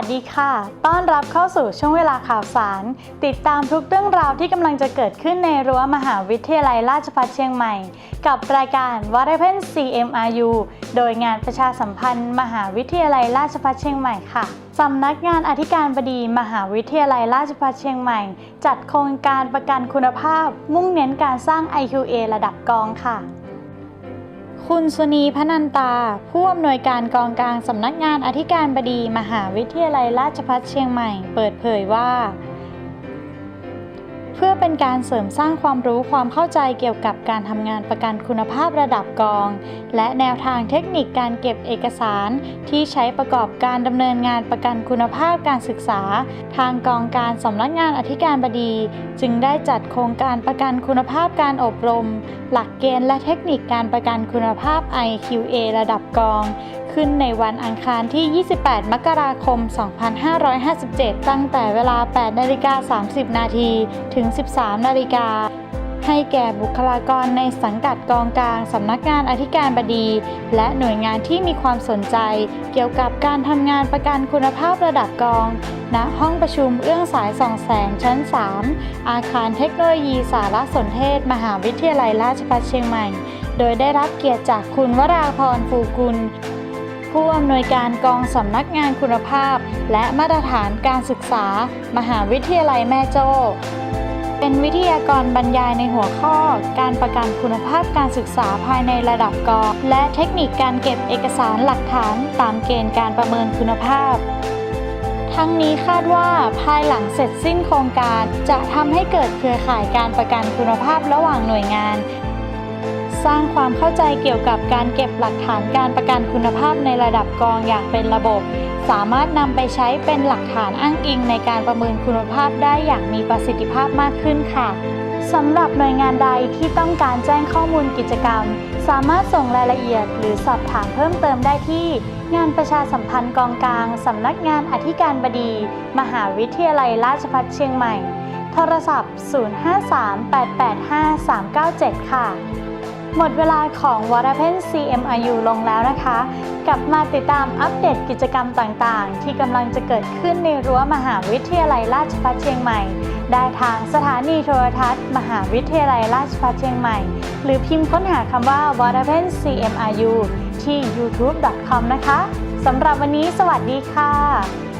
สดีค่ะ ต้อนรับเข้าสู่ช่วงเวลาข่าวสาร ติดตามทุกเรื่องราวที่กำลังจะเกิดขึ้นในรั้วมหาวิทยาลัยราชภัฏเชียงใหม่ กับรายการ What Happen CMRU โดยงานประชาสัมพันธ์ มหาวิทยาลัยราชภัฏเชียงใหม่ค่ะสำนักงานอธิการบดี มหาวิทยาลัยราชภัฏเชียงใหม่ จัดโครงการประกันคุณภาพ มุ่งเน้นการสร้าง IQA ระดับกองค่ะ คุณสุนีพนันตา ผู้อำนวยการกองกลางสำนักงานอธิการบดี มหาวิทยาลัยราชภัฏเชียงใหม่ เปิดเผยว่า เพื่อเป็นการเสริมสร้างความรู้ความเข้าใจเกี่ยวกับการทำงานประกันคุณภาพระดับกอง และแนวทางเทคนิคการเก็บเอกสาร ที่ใช้ประกอบการดำเนินงานประกันคุณภาพการศึกษา ทางกองการสำนักงานอธิการบดี จึงได้จัดโครงการประกันคุณภาพการอบรม หลักเกณฑ์และเทคนิคการประกันคุณภาพ IQA ระดับกอง ขึ้นในวันอังคารที่ 28 มกราคม 2557 ตั้งแต่เวลา 8 นาฬิกา 30 นาทีถึง 13 นาฬิกา ให้แก่บุคลากรในสังกัดกองกลางสำนักงานอธิการบดี และหน่วยงานที่มีความสนใจ เกี่ยวกับการทำงานประกันคุณภาพระดับกอง ณ ห้องประชุมเอื้องสายส่องแสงชั้น 3 อาคารเทคโนโลยีสารสนเทศ มหาวิทยาลัยราชภัฏเชียงใหม่ โดยได้รับเกียรติจากคุณวราพรฟูกุล ผู้อำนวยการกองสำนักงานคุณภาพ และมาตรฐานการศึกษา มหาวิทยาลัยแม่โจ้เป็นวิทยากรบรรยายในหัวข้อ การประกันคุณภาพการศึกษาภายในระดับกองและเทคนิคการเก็บเอกสารหลักฐานตามเกณฑ์การประเมินคุณภาพ ทั้งนี้คาดว่าภายหลังเสร็จสิ้นโครงการ จะทำให้เกิดเครือข่ายการประกันคุณภาพระหว่างหน่วยงาน สร้างความเข้าใจเกี่ยวกับการเก็บหลักฐานการประกันคุณภาพในระดับกองอย่างเป็นระบบ สามารถนำไปใช้เป็นหลักฐานอ้างอิงในการประเมินคุณภาพได้อย่างมีประสิทธิภาพมากขึ้นค่ะสำหรับหน่วยงานใดที่ต้องการแจ้งข้อมูลกิจกรรม สามารถส่งรายละเอียดหรือสอบถามเพิ่มเติมได้ที่ งานประชาสัมพันธ์กองกลางสำนักงานอธิการบดี มหาวิทยาลัยราชภัฏเชียงใหม่ โทรศัพท์ 053-885-397 ค่ะ หมดเวลาของ w a t e r p e n CMRU ลงแล้วนะคะ กลับมาติดตามอัปเดตกิจกรรมต่างๆ ที่กำลังจะเกิดขึ้นในรั้วมหาวิทยาลัยราชภัฏเชียงใหม่ ได้ทางสถานีโทรทัศน์ มหาวิทยาลัยราชภัฏเชียงใหม่ หรือพิมพ์ค้นหาคำว่า w a t e r p e n CMRU ที่ youtube.com นะคะสำหรับวันนี้สวัสดีค่ะ